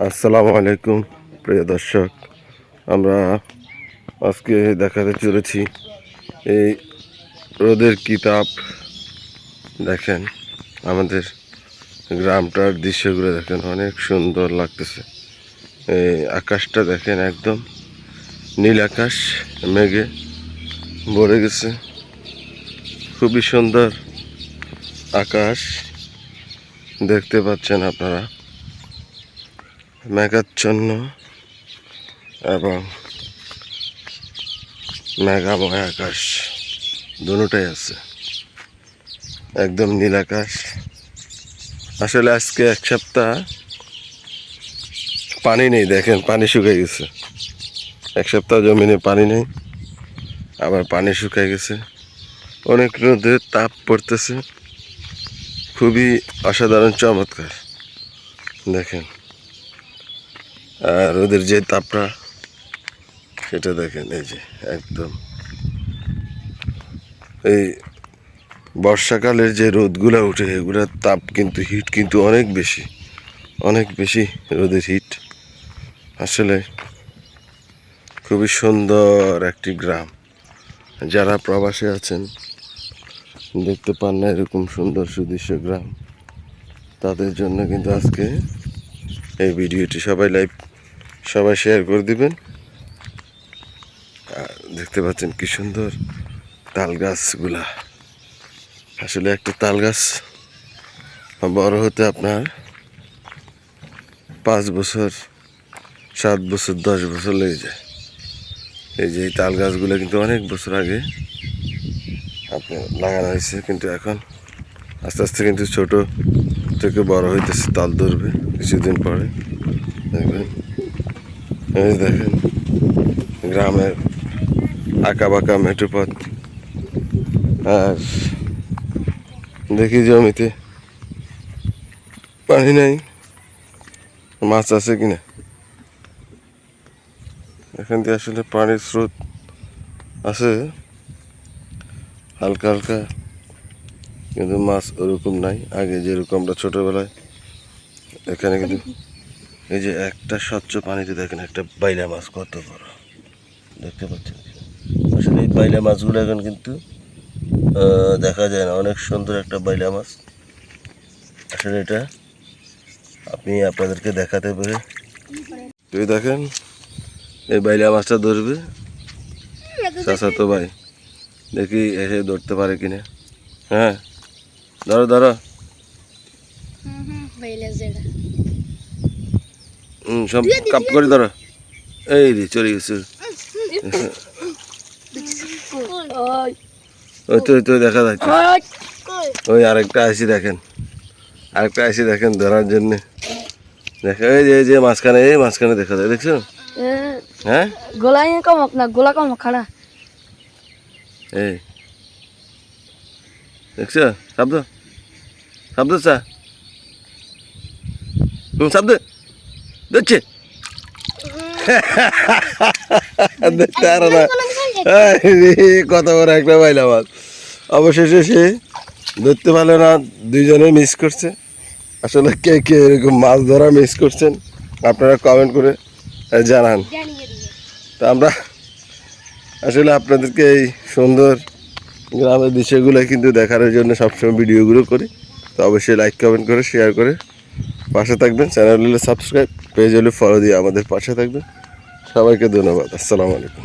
আসসালামু আলাইকুম, প্রিয় দর্শক। আমরা আজকে দেখাতে চলেছি এই রোদের কিতাব। দেখেন, আমাদের গ্রামটার দৃশ্যগুলো দেখেন, অনেক সুন্দর লাগতেছে। এই আকাশটা দেখেন একদম নীল আকাশ, মেঘে ভরে গেছে। খুবই সুন্দর আকাশ। দেখতে পাচ্ছেন আপনারা। মেঘাচ্ছন্ন এবং মেঘাময় আকাশ দুটাই আছে। একদম নীল আকাশ। আসলে আজকে এক সপ্তাহ পানি নেই, দেখেন পানি শুকিয়ে গেছে। এক সপ্তাহ জমিনে পানি নেই, আবার পানি শুকিয়ে গেছে। অনেক রোদের তাপ পড়তেছে। খুবই অসাধারণ, চমৎকার। দেখেন। আর ওদের যে তাপটা, সেটা দেখেন, এই যে, একদম। এই বর্ষাকালের যে রোদগুলো ওঠে, এগুলোর তাপ কিন্তু হিট কিন্তু অনেক বেশি অনেক বেশি রোদের হিট আসলে খুবই সুন্দর একটি গ্রাম। যারা প্রবাসে আছেন, দেখতে পান না এরকম সুন্দর সুদৃশ্য গ্রাম। তাদের জন্য কিন্তু আজকে এই ভিডিওটি সবাই লাইভ সবাই শেয়ার করে দিবেন। দেখতে পাচ্ছেন কি সুন্দর তাল গাছগুলা। আসলে একটা তাল গাছ বড় হতে আপনার পাঁচ বছর, সাত বছর, দশ বছর লেগে যায়। এই যে তাল গাছগুলো কিন্তু অনেক বছর আগে আপনার লাগানো হয়েছে, কিন্তু এখন আস্তে আস্তে কিন্তু ছোট থেকে বড় হইতেছে, তাল ধরবে কিছুদিন পরে। দেখবেন। দেখেন, গ্রামের আঁকা বাঁকা মেঠো পথ আর দেখি জমিতে পানি নাই, মাছ আছে কিনা? এখান থেকে আসলে পানির স্রোত আছে, হালকা হালকা, কিন্তু মাছ ওরকম নাই। আগে যেরকম আমরা ছোটোবেলায়, এখানে কিন্তু এই যে একটা স্বচ্ছ পানিতে দেখেন একটা বাইলা মাছ কত বড়। দেখতে পাচ্ছেন? আসলে এই বাইলা মাছগুলো এখন কিন্তু দেখা যায় না। অনেক সুন্দর একটা বাইলা মাছ। আসলে এটা আপনি আপনাদেরকে দেখাতে পারে তুই দেখেন, এই বাইলা মাছটা ধরবে। চাচা তো ভাই, দেখি এসে ধরতে পারে কিনা। হ্যাঁ ধরো ধরো। হুম সব কাপ করে ধরো। এই রে চলে গেছে। ওই তো তো দেখা যাচ্ছে। ওই আরেকটা আসি দেখেন। আরেকটা আসি দেখেন ধরার জন্য। দেখা এই যে যে মাঝখানে এই মাঝখানে দেখা যায় দেখছ? হ্যাঁ? গোলা কমক না গোলা কমক খাড়া। এই। দেখছ? শব্দ শব্দ চা। শব্দ রে, কত বড় একটা বাইলা মাছ অবশেষে সে ধরতে পারল না দুইজনে মিস করছে। আসলে কে কে এরকম মাছ ধরা মিস করছেন আপনারা কমেন্ট করে জানান। তা আমরা আসলে আপনাদেরকে এই সুন্দর গ্রামের দৃশ্যগুলো কিন্তু দেখানোর জন্য সবসময় ভিডিওগুলো করি। তো অবশ্যই লাইক কমেন্ট করে শেয়ার করে পাশে থাকবেন চ্যানেল হলে সাবস্ক্রাইব পেজ হলে ফলো দিয়ে আমাদের পাশে থাকবে সবাইকে ধন্যবাদ। আসসালামু আলাইকুম।